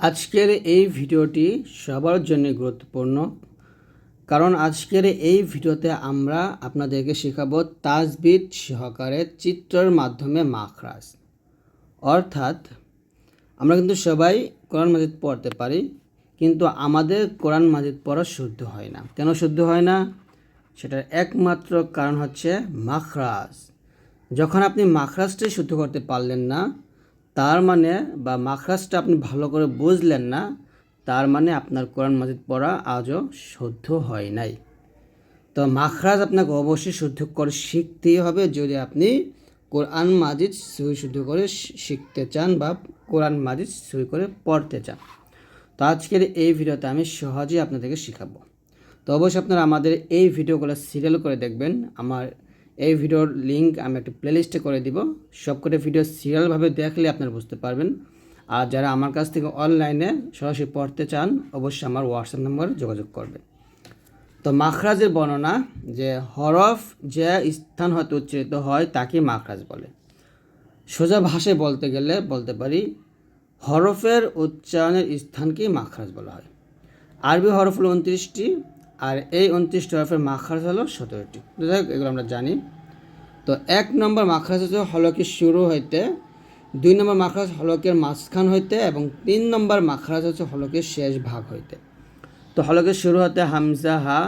আজকের এই ভিডিওটি সবার জন্য গুরুত্বপূর্ণ, কারণ আজকের এই ভিডিওতে আমরা আপনাদেরকে শেখাবো তাজবিদ সহকারে চিত্রের মাধ্যমে মাখরাজ। অর্থাৎ আমরা কিন্তু সবাই কোরআন মাজিদ পড়তে পারি, কিন্তু আমাদের কোরআন মাজিদ পড়া শুদ্ধ হয় না। কেন শুদ্ধ হয় না? সেটার একমাত্র কারণ হচ্ছে মাখরাজ। যখন আপনি মাখরাজটাই শুদ্ধ করতে পারলেন না তার মানে বা মাখরাজটা আপনি ভালো করে বুঝলেন না, তার মানে আপনার কোরআন মাজিদ পড়া আজও শুদ্ধ হয় নাই। তো মাখরাজ আপনাকে অবশ্যই শুদ্ধ করে শিখতেই হবে যদি আপনি কোরআন মাজিদ সই শুদ্ধ করে শিখতে চান বা কোরআন মাজিদ সই করে পড়তে চান। তো আজকের এই ভিডিওতে আমি সহজেই আপনাদেরকে শেখাবো। তো অবশ্যই আপনারা আমাদের এই ভিডিওগুলো সিরিয়াল করে দেখবেন। আমার এই ভিডিওর লিঙ্ক আমি একটা প্লেলিস্টে করে দিব। সবকটা ভিডিও সিরিয়ালভাবে দেখলে আপনারা বুঝতে পারবেন। আর যারা আমার কাছ থেকে অনলাইনে সরাসরি পড়তে চান, অবশ্যই আমার হোয়াটসঅ্যাপ নম্বরে যোগাযোগ করবেন। তো মাখরাজের বর্ণনা যে, হরফ যে স্থান হতে উচ্চারিত হয়, তাকে মাখরাজ বলে। সোজা ভাষায় বলতে গেলে, বলতে পারি, হরফের উচ্চারণের স্থানকেই মাখরাজ বলা হয়। আরবি হরফ হলো উনত্রিশটি আর এই উনত্রিশটি হরফের মাখরাজ হলো সতেরোটি। যাই এগুলো আমরা জানি। তো এক নম্বর মাখরাজ হচ্ছে হলকের শুরু হইতে, দুই নম্বর মাখরাজ হলকের মাঝখান হইতে এবং তিন নম্বর মাখরাজ হচ্ছে হলকের শেষ ভাগ হইতে। তো হলকের শুরু হতে হামজা, হা।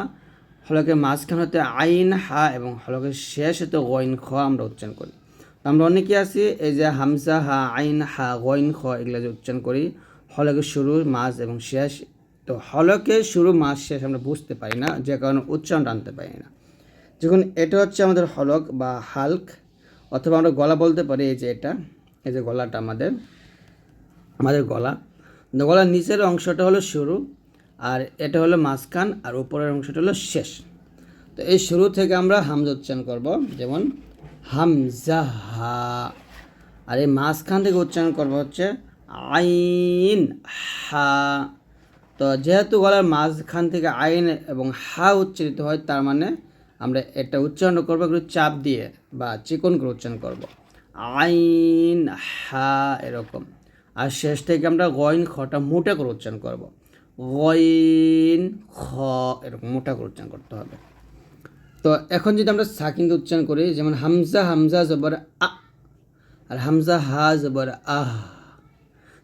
হলকের মাঝখান হতে আইন, হা এবং হলকের শেষ হতে গইন, খ আমরা উচ্চারণ করি। তো আমরা অনেকে আছি, এই যে হামজা, হা, আইন, হা, গইন, খ এগুলো যে উচ্চারণ করি, হলকের শুরু মাঝ এবং শেষ তো হলকে শুরু মাস শেষ আমরা বুঝতে পারি না, যে কারণে উচ্চারণ টানতে পারি না। যখন এটা হচ্ছে আমাদের হলক বা হালক, অথবা আমরা গলা বলতে পারি, এই যে এটা, এই যে গলাটা আমাদের আমাদের গলা। গলার নিচের অংশটা হলো শুরু, আর এটা হলো মাঝখান, আর উপরের অংশটা হলো শেষ। তো এই শুরু থেকে আমরা হামজা উচ্চারণ করব, যেমন হামজা হা। আর এই মাঝখান থেকে উচ্চারণ করব হচ্ছে আইন হা। তো যেহেতু গলার মাঝখান থেকে আইন এবং হা উচ্চারিত হয়, তার মানে আমরা এটা উচ্চারণ করব একটু চাপ দিয়ে বা চিকন করে উচ্চারণ করব। আইন, হা এরকম। আর শেষ থেকে আমরা গইন, খটা মোটা করে উচ্চারণ করব। গইন, খ এরকম মোটা করে উচ্চারণ করতে হবে। তো এখন যদি আমরা সাকিন দিয়ে উচ্চারণ করি, যেমন হামজা হামজা জবর আ। আর হামজা, হা জবর আহ।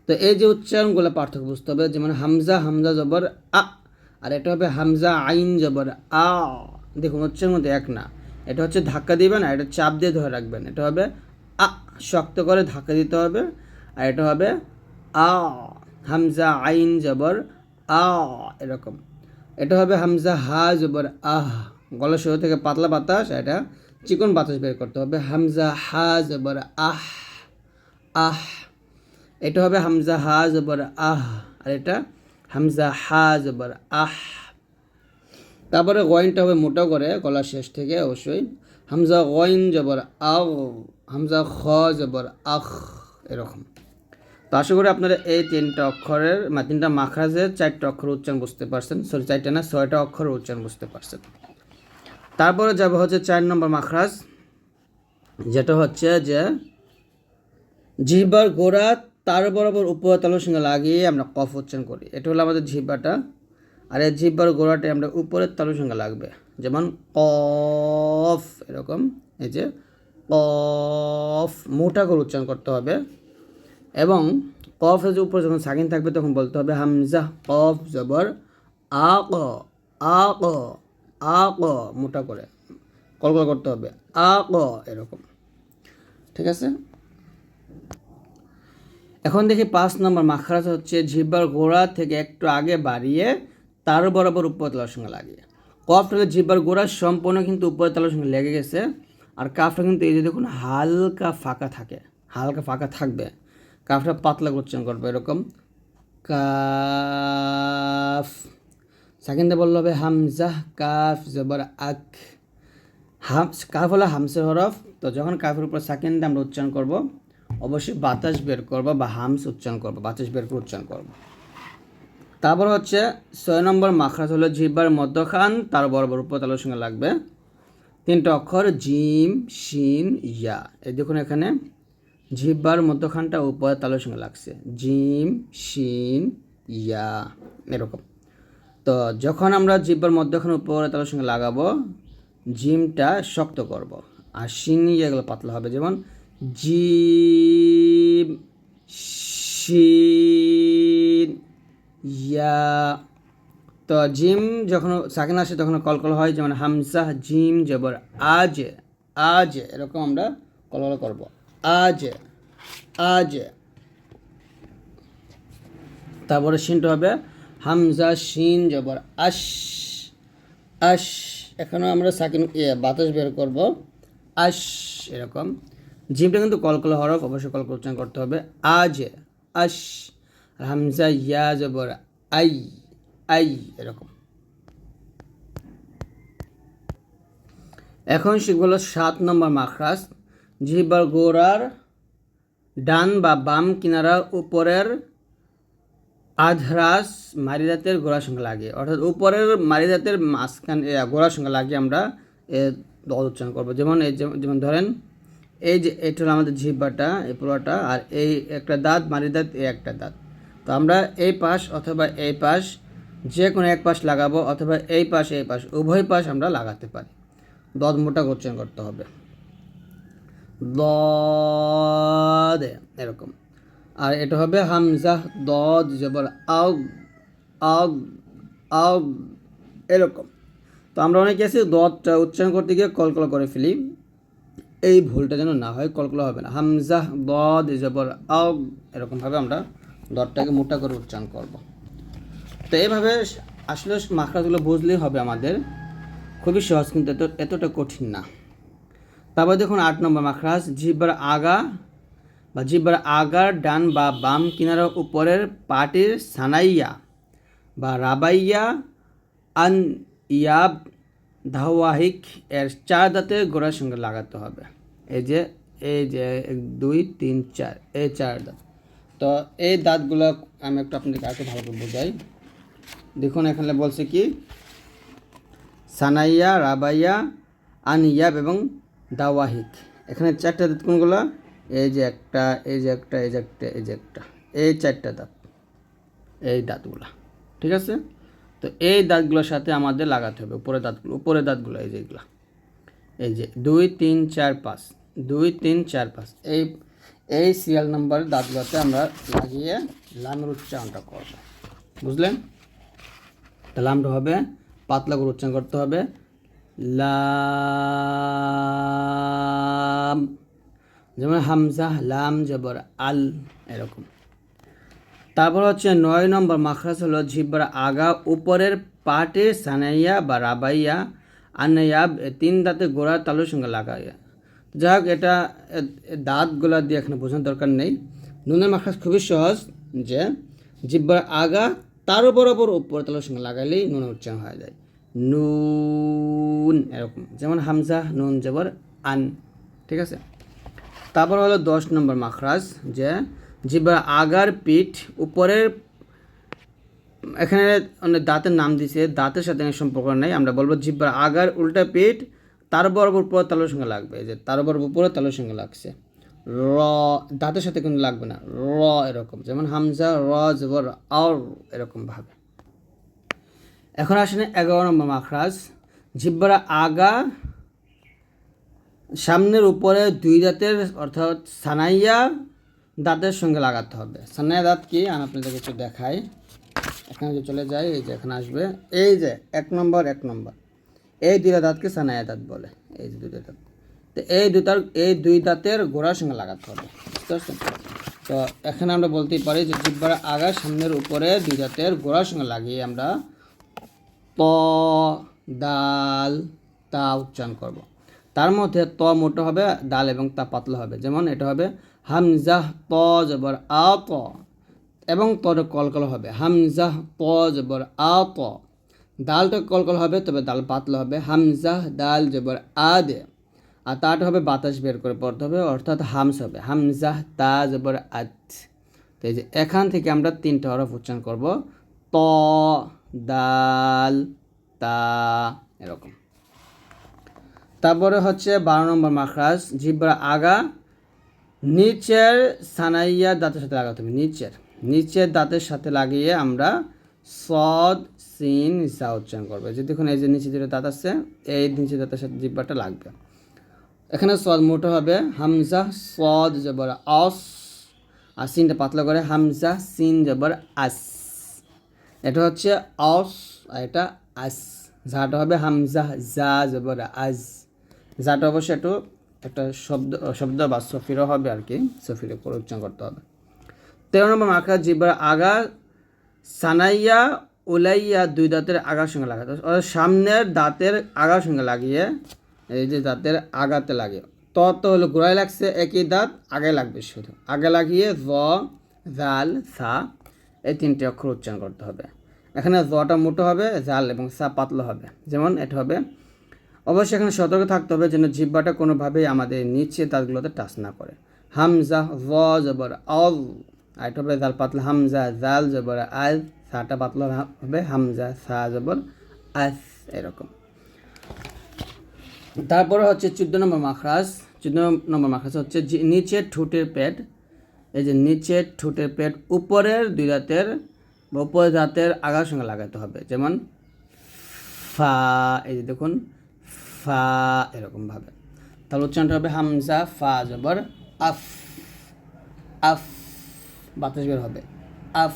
তো এই যে উচ্চারণগুলো পার্থক্য বুঝতে হবে, যেমন হামজা হামজা জবর, আ, আর এটা হবে হামজা আইন জবর, আ। দেখুন, উচ্চারণ মধ্যে এক না। এটা হচ্ছে ধাক্কা দিবেন আর এটা চাপ দিয়ে ধরে রাখবেন। এটা হবে আ, শক্ত করে ধাক্কা দিতে হবে। আর এটা হবে আ, হামজা আইন জবর, আ, এরকম। এটা হবে হামজা হা জবর, আহ। গলা শুরু থেকে পাতলা বাতাস এটা চিকন বাতাস বের করতে হবে। হামজা হা জবর, আহ আহ। এটা হবে হামজা হা জবর আহ, আর এটা হামজা হা জবর আহ। তারপরে গয়নটা হবে মোটা করে গলার শেষ থেকে অবশ্যই। হামজা গয়ন জবর আও হামজা খ জবর আখ এরকম। তো আশা করি আপনারা এই তিনটা অক্ষরের মানে তিনটা মাখরাজের চারটা অক্ষর উচ্চারণ বুঝতে পারছেন। সরি চারটা না, ছয়টা অক্ষর উচ্চারণ বুঝতে পারছেন। তারপরে যাব হচ্ছে চার নম্বর মাখরাজ, যেটা হচ্ছে যে জিহ্বার গোড়া তার বরাবর উপরতলের সঙ্গে লাগিয়ে আমরা কফ উচ্চারণ করি। এটা হলো আমাদের জিহ্বাটা। আর এই জিহ্বার গোড়াটা আমরা উপরের তালুর সঙ্গে লাগবে। যেমন কফ, এরকম। এই যে কফ, মোটা করে উচ্চারণ করতে হবে। এবং কফ যে উপরে যখন সাকিন থাকবে তখন বলতে হবে হামজা, কফ জবর আ ক আ ক আ ক মোটা করে। কলকল করতে হবে। আ ক এরকম। ঠিক আছে? এখন দেখি পাঁচ নম্বর মাখরাজ হচ্ছে জিহ্বার গোড়া থেকে একটু আগে বাড়িয়ে তার বরাবর উপরতলার সঙ্গে লাগিয়ে। কফটাকে জিহ্বার গোড়া সম্পূর্ণ কিন্তু উপরতলার সঙ্গে লেগে গেছে আর কাফটা কিন্তু এই যে দেখুন হালকা ফাঁকা থাকে, হালকা ফাঁকা থাকবে। কাফটা পাতলা উচ্চারণ করবে এরকম। কাফ, সেকেন্ডে বলল হবে হামজা কাফ, জবর আক হাম, কাফ হলো হামসের হরফ, তো যখন কাফের উপর সেকেন্ডে আমরা উচ্চারণ করব অবশ্যই বাতাস বের করব বা হামস উচ্চারণ করব, বাতাস বের করে উচ্চারণ করব। তারপর হচ্ছে ছয় নম্বর মাখরাজ হলো জিহ্বার মধ্যখান, তার বরাবর উপতলের সঙ্গে লাগবে তিনটা অক্ষর, জিম, শিন, ইয়া। এই দেখুন এখানে জিহ্বার মধ্যখানটা উপরে তালের সঙ্গে লাগছে। জিম, শিন, ইয়া, এরকম। তো যখন আমরা জিহ্বার মধ্যখানে উপরে তালের সঙ্গে লাগাবো, জিমটা শক্ত করব। আর শিন ইয়া এগুলো পাতলা হবে, যেমন জিম, শিন, ইয়া। তো জিম যখন সাকিন আসে তখন কলকল হয়, যেমন হামজা, জিম, জবর, আজ আজ, এরকম আমরা কলকল করব। আজ আজ। তারপরে শিনটা হবে হামজা, শিন, জবর, আশ আশ। এখানেও আমরা সাকিন বাতাস বের করব। আশ, এরকম। জিমটা কিন্তু কলকল হরফ, অবশ্যই কলকল উচ্চারণ করতে হবে। আজ, আশ, হামজা ইয়া জবর আই আই, এরকম। এখন শিখব হলো সাত নম্বর মাখরাজ। জিহ্বার গোড়ার ডান বা বাম কিনারা উপরের আধরাস মারিদাতের গোড়ার সঙ্গে লাগে। অর্থাৎ উপরের মারিদাতের মাঝখান গোড়ার সঙ্গে লাগে আমরা এ দল উচ্চারণ করব। যেমন- যেমন ধরেন এই যে, এটা হলো আমাদের জিহ্বাটা, এই পুরোটা আর এই একটা দাঁত মারি দাঁত, এই একটা দাঁত। তো আমরা এই পাশ অথবা এই পাশ যে কোনো এক পাশ লাগাবো, অথবা এই পাশ এই পাশ, উভয় পাশ আমরা লাগাতে পারি। দদ মোটা উচ্চারণ করতে হবে। দে এরকম। আর এটা হবে হামজা, দদ, জবর আউ আউ আউ এরকম। তো আমরা অনেকে আছি দদটা উচ্চারণ করতে গিয়ে কলকল করে ফেলি। এই ভুলটা যেন না হয়, কলকল হবে না। হামজা দদ, জবর আউ এরকমভাবে আমরা দরটাকে মোটা করে উচ্চারণ করব। তো এইভাবে আসলে মাখরাজগুলো বুঝলেই হবে আমাদের। খুবই সহজ, কিন্তু এত এতটা কঠিন না। তারপর দেখুন আট নম্বর মাখরাজ, জিব্বার আগা বা জিব্বার আগার ডান বা বাম কিনারা উপরের পাটির সানাইয়া বা রাবাইয়া আন ইয়াব ধাওয়াহিক এর চার দাঁতের গোড়ার সঙ্গে লাগাতে হবে। এই যে এই যে দুই, তিন, চার, এই চার দাঁত। তো এই দাঁতগুলো আমি একটু আপনাকে আরেকটু ভালো করে বোঝাই। দেখুন, এখানে বলছে কি? সানাইয়া, রাবাইয়া, আনিয়াব এবং দাওয়াহিক। এখানে চারটা দাঁত কোনগুলো? এই যে একটা, এই যে একটা, এই যে একটা, এই যে একটা। এই চারটা দাঁত, এই দাঁতগুলা। ঠিক আছে? তো এই দাঁতগুলোর সাথে আমাদের লাগাতে হবে উপরে দাঁতগুলো উপরে দাঁতগুলো, এই যেগুলো এই যে দুই তিন চার পাঁচ, দুই তিন চার পাঁচ, এই এই সিরিয়াল নাম্বার দাঁতগুলোতে আমরা লাগিয়ে লামের উচ্চারণটা করব। বুঝলেন? আমরা হবে, পাতলা করে উচ্চারণ করতে হবে। লাম, যেমন হামজা, লাম, জবর, আল, এরকম। তারপর হচ্ছে নয় নম্বর মাখরাজ হলো জিব্বার আগা, উপরের পাটে সানাইয়া বা রাবাইয়া আনাইয়াব এ তিন দাঁতে গোড়ার তালুর সঙ্গে লাগাইয়া যাই হোক এটা দাঁতগুলা দিয়ে এখানে বোঝানোর দরকার নেই। নুনের মাখরাজ খুবই সহজ যে, জিব্বার আগা তার বরাবর উপর তালুর সঙ্গে লাগাইলেই নুনের উচ্চারণ হয়ে যায়। নুন, এরকম। যেমন হামজা, নুন, জবর, আন। ঠিক আছে? তারপর হলো দশ নম্বর মাখরাজ, যে, জিব্বার আগার পিঠ উপরের এখানে অনেক দাঁতের নাম দিছে, দাঁতের সাথে সম্পর্ক নেই। আমরা বলব জিব্বার আগার উল্টা পিঠ, তার বরাবর পুরো তালুর সঙ্গে লাগবে যে তার বরাবর পুরো তালুর সঙ্গে লাগছে। র, দাঁতের সাথে কিন্তু লাগবে না, র এরকম, যেমন হামজা, র, জবর আর এরকম ভাবে। এখন আসেন এগারো নম্বর মাখরাজ। জিব্বার আগা, সামনের উপরে দুই দাঁতের, অর্থাৎ সানাইয়া দাঁতের সঙ্গে লাগাতে হবে। সানাইয়া দাঁত কি? আমি আপনাদেরকে একটু দেখাই। এখানে যে চলে যায়, এই যে এখানে আসবে। এই যে, এক নম্বর এক নম্বর। এই দুইটা দাঁতকে সানাইয়া দাঁত বলে। এই যে দুইটা দাঁত। তো এই দুটার এই দুই দাঁতের গোড়ার সঙ্গে লাগাতে হবে। বুঝতে পারছেন? তো এখানে আমরা বলতেই পারি যে জিব্বার আগা সামনের উপরে দুই দাঁতের গোড়ার সঙ্গে লাগিয়ে আমরা ত, দাল, তা উচ্চারণ করব। তার মধ্যে ত মোটো হবে ডাল এবং তা পাতলা হবে। যেমন এটা হবে হামজাহ ত, জবর আ ত এবং তর কলকল হবে। হামজাহ ত জবর আ ত দালটা কলকল হবে, তবে ডাল পাতলা হবে। হামজাহ, দাল, জবর আ দে আর তাটা হবে বাতাস বের করে পড়তে হবে, অর্থাৎ হামস হবে। হামজাহ, তা, জবর আত তো এই যে এখান থেকে আমরা তিনটা হরফ উচ্চারণ করব। ত, দাল, তা, এরকম। তারপরে হচ্ছে বারো নম্বর মাখরাজ জিব্বার আগা, নিচের সানাইয়া দাঁতের সাথে লাগাতে হবে, নিচের। নিচের দাঁতের সাথে লাগিয়ে আমরা সদ, সিন জা উচ্চারণ করব। যে দেখুন, এই যে নিচে যেটা দাঁত আছে, এই নিচে দাঁতের সাথে জিব্বাটা লাগবে। এখানে সদ মোটো হবে হামজা, সদ জবর অস আর সিনটা পাতলা করে হামজা, সিন জবর আস। এটা হচ্ছে অস আর এটা আস। ঝাটা হবে হামজা, জা জবর আজ। যাটা অবশ্য একটু একটা শব্দ শব্দ বা সফিরও হবে আর কি, সফিরে করে উচ্চারণ করতে হবে। তেরো নম্বর মাখা জিব্বার আগা, সানাইয়া, উলাইয়া দুই দাঁতের আগার সঙ্গে লাগাতে। অর্থাৎ সামনের দাঁতের আগার সঙ্গে লাগিয়ে, এই যে দাঁতের আগাতে লাগে। তত হলো গোড়ায় লাগছে, একই দাঁত, আগে লাগবে শুধু। আগে লাগিয়ে জ, জাল, সা, এই তিনটে অক্ষর উচ্চারণ করতে হবে। এখানে জটা মোটো হবে, জাল এবং সা পাতলা হবে। যেমন এটা হবে, অবশ্যই এখানে সতর্ক থাকতে হবে যেন জিব্বাটা কোনোভাবেই আমাদের নিচে দাঁতগুলোতে টাচ না করে। হামজা, জ, জবর অল আর হবে জাল পাতলা হামজা, জাল জবর আজ, সাটা পাতলা হবে হামজা, সা জবর আস এরকম। তারপরে হচ্ছে চোদ্দ নম্বর মাখরাজ। চোদ্দ নম্বর মাখরাজ হচ্ছে নিচের ঠোঁটের পেট। এই যে নিচের ঠোঁটের পেট, উপরের দুই দাঁতের উপরের দাঁতের আগার সঙ্গে লাগাতে হবে। যেমন ফা, এই যে দেখুন, ফা এরকমভাবে তাহলে উচ্চারণটা হবে হামজা, ফা, জবর, আফ আফ। বাতাস বের হবে। আফ।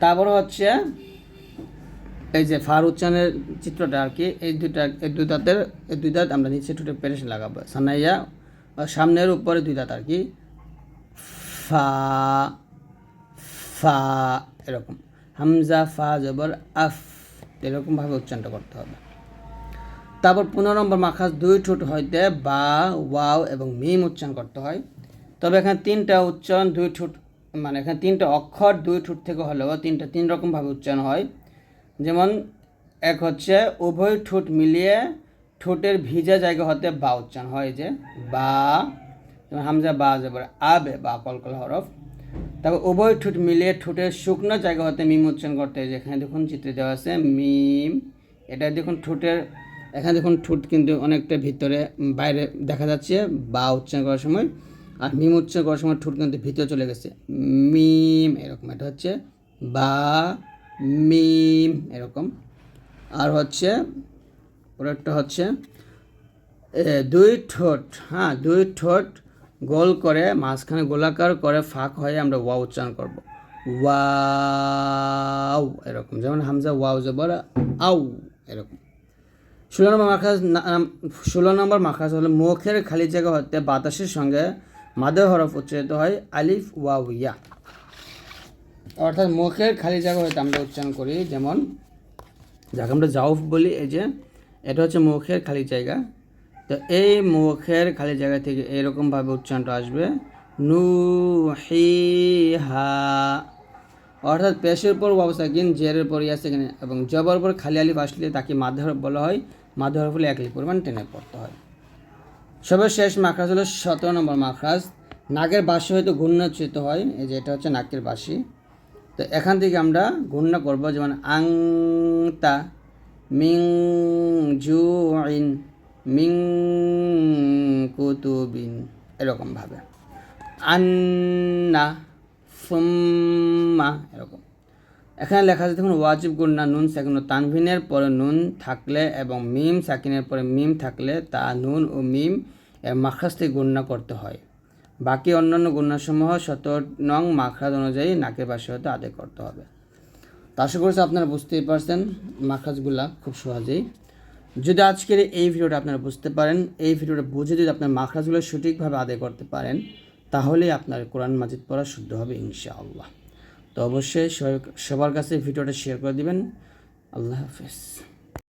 তারপর হচ্ছে এই যে ফার উচ্চারণের চিত্রটা আর কি, এই দুইটা, এই দুই দাঁতের, এই দুই দাঁত আমরা নিচে ঠোঁটে পেরেশ লাগাবো। সানাইয়া সামনের উপরে দুই দাঁত আর কি। ফা ফা, এরকম। হামজা, ফা, জবর, আফ, এরকমভাবে উচ্চারণটা করতে হবে। তারপর পনেরো নম্বর মাখাস, দুই ঠোঁট হইতে বা, ওয়াও এবং মিম উচ্চারণ করতে হয়। তবে এখানে তিনটা উচ্চারণ, দুই ঠোঁট মানে এখানে তিনটা অক্ষর দুই ঠোঁট থেকে হলেও তিনটা, তিন রকমভাবে উচ্চারণ হয়। যেমন এক হচ্ছে উভয় ঠোঁট মিলিয়ে ঠোঁটের ভিজা জায়গা হতে বা উচ্চারণ হয় যে বা, যেমন হামজা বা যাবার আবে, বা কলকল হরফ। তারপর উভয় ঠোঁট মিলিয়ে ঠোঁটের শুকনো জায়গা হতে মিম উচ্চারণ করতে হয়। যেখানে দেখুন চিত্রে দেওয়া আছে মিম এটা দেখুন ঠোঁটের, এখানে দেখুন ঠোঁট কিন্তু অনেকটা ভিতরে, বাইরে দেখা যাচ্ছে বা উচ্চারণ করার সময়। আর মিম উচ্চারণ করার সময় ঠোঁট কিন্তু ভিতরে চলে গেছে। মিম এরকম, এটা হচ্ছে বা মিম এরকম। আর হচ্ছে পরেরটা হচ্ছে দুই ঠোঁট হ্যাঁ দুই ঠোঁট গোল করে, মাঝখানে গোলাকার করে ফাঁক হয়ে আমরা ওয়া উচ্চারণ করব। ওয়াও এরকম, যেমন হামজা ওয়াও, জবর আউ এরকম। ষোলো নম্বর মাখাজ ষোলো নম্বর মাখাজ হলো মুখের খালি জায়গা হতে বাতাসের সঙ্গে মাদে হরফ উচ্চারিত হয় আলিফ ওয়াও ইয়া। অর্থাৎ মুখের খালি জায়গা হতে আমরা উচ্চারণ করি, যেমন যাকে আমরা জাউফ বলি, এই যে, এটা হচ্ছে মুখের খালি জায়গা। তো এই মুখের খালি জায়গা থেকে এরকমভাবে উচ্চারণটা আসবে নু হি হা অর্থাৎ পেশের উপর অবস্থা কিন জেরের পর ইয়াস এখানে এবং জবর উপর খালি আলিফ আসলে তাকে মাধ্যম বলা হয়। মাধ্যম বলে এক পরিমাণ টেনে পড়তে হয়। সর্বশেষ মাখরাজ হলো সতেরো নম্বর মাখরাজ। নাকের বাসি হয়তো গুণ্যচ্যুত হয়, এই যে এটা হচ্ছে নাকের বাসি তো এখান থেকে আমরা গণ্য করব, যেমন আং তা, মিং জু ইন, মিং কুতুবিন এরকমভাবে আন্না ফুম্মা এরকম। এখানে লেখা আছে, দেখুন, ওয়াজিব গুন্না নুন সাকিন ও তানভিনের পরে নুন থাকলে এবং মিম সাকিনের পরে মিম থাকলে তা নুন ও মিম এর মাখাস থেকে গণ্য করতে হয়। বাকি অন্যান্য গুণাসমূহ শত নং মাখরাজ অনুযায়ী নাকের পাশে হতে আদায় করতে হবে। তো আশা করছি আপনারা বুঝতেই পারছেন মাখরাজগুলা খুব সহজেই। যদি আজকের এই ভিডিওটা আপনারা বুঝতে পারেন, এই ভিডিওটা বুঝে যদি আপনার মাখরাজগুলো সঠিকভাবে আদায় করতে পারেন, তাহলেই আপনার কোরআন মাজিদ পড়া শুদ্ধ হবে, ইনশাআল্লাহ। তো অবশ্যই সবার কাছে ভিডিওটা শেয়ার করে দিবেন। আল্লাহ হাফেজ।